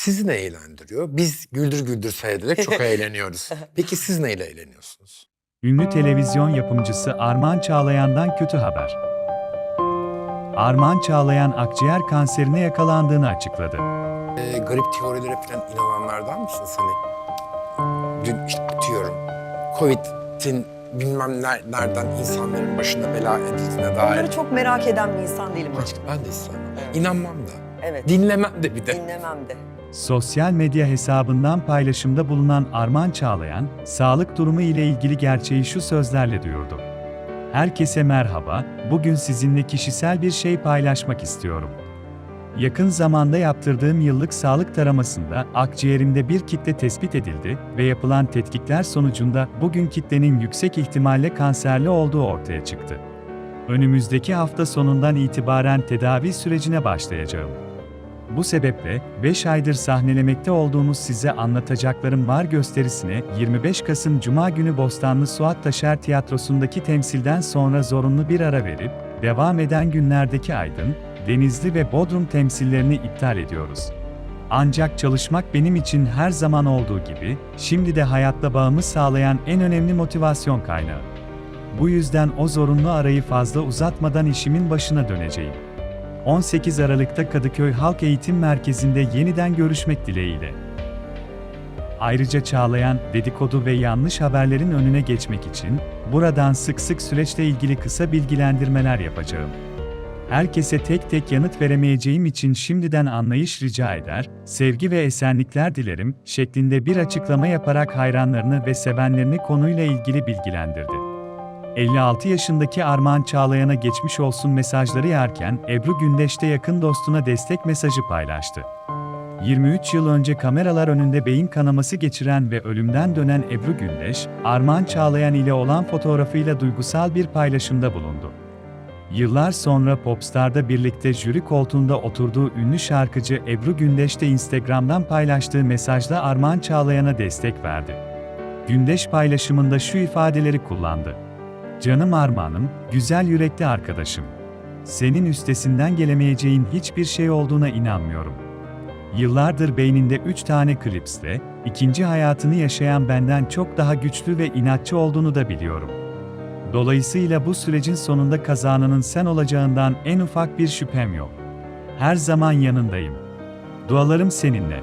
sizi ne eğlendiriyor? Biz güldür güldür seyrederek çok eğleniyoruz. Peki siz neyle eğleniyorsunuz? Ünlü televizyon yapımcısı Armağan Çağlayan'dan kötü haber. Armağan Çağlayan akciğer kanserine yakalandığını açıkladı. Ee, garip teorilere falan inananlardan mısınız? Hani dün işte atıyorum Covid'in bilmem ner- nereden insanların başına bela edildiğine dair. Bunları çok merak eden bir insan değilim açıkçası. Ben de istemem. Evet. İnanmam da. Evet. Dinlemem de bir de. Dinlemem de. Sosyal medya hesabından paylaşımda bulunan Armağan Çağlayan, sağlık durumu ile ilgili gerçeği şu sözlerle duyurdu. Herkese merhaba, bugün sizinle kişisel bir şey paylaşmak istiyorum. Yakın zamanda yaptırdığım yıllık sağlık taramasında akciğerimde bir kitle tespit edildi ve yapılan tetkikler sonucunda bugün kitlenin yüksek ihtimalle kanserli olduğu ortaya çıktı. Önümüzdeki hafta sonundan itibaren tedavi sürecine başlayacağım. Bu sebeple 5 aydır sahnelemekte olduğumuz size anlatacaklarım var gösterisine 25 Kasım Cuma günü Bostanlı Suat Taşer Tiyatrosu'ndaki temsilden sonra zorunlu bir ara verip, devam eden günlerdeki Aydın, Denizli ve Bodrum temsillerini iptal ediyoruz. Ancak çalışmak benim için her zaman olduğu gibi, şimdi de hayatta bağımı sağlayan en önemli motivasyon kaynağı. Bu yüzden o zorunlu arayı fazla uzatmadan işimin başına döneceğim. 18 Aralık'ta Kadıköy Halk Eğitim Merkezi'nde yeniden görüşmek dileğiyle. Ayrıca Çağlayan, dedikodu ve yanlış haberlerin önüne geçmek için, buradan sık sık süreçle ilgili kısa bilgilendirmeler yapacağım. Herkese tek tek yanıt veremeyeceğim için şimdiden anlayış rica eder, sevgi ve esenlikler dilerim, şeklinde bir açıklama yaparak hayranlarını ve sevenlerini konuyla ilgili bilgilendirdi. 56 yaşındaki Armağan Çağlayan'a geçmiş olsun mesajları yerken Ebru Gündeş de yakın dostuna destek mesajı paylaştı. 23 yıl önce kameralar önünde beyin kanaması geçiren ve ölümden dönen Ebru Gündeş, Armağan Çağlayan ile olan fotoğrafıyla duygusal bir paylaşımda bulundu. Yıllar sonra Popstar'da birlikte jüri koltuğunda oturduğu ünlü şarkıcı Ebru Gündeş de Instagram'dan paylaştığı mesajla Armağan Çağlayan'a destek verdi. Gündeş paylaşımında şu ifadeleri kullandı. Canım Armağan'ım, güzel yürekli arkadaşım. Senin üstesinden gelemeyeceğin hiçbir şey olduğuna inanmıyorum. Yıllardır beyninde üç tane klipsle, ikinci hayatını yaşayan benden çok daha güçlü ve inatçı olduğunu da biliyorum. Dolayısıyla bu sürecin sonunda kazananın sen olacağından en ufak bir şüphem yok. Her zaman yanındayım. Dualarım seninle.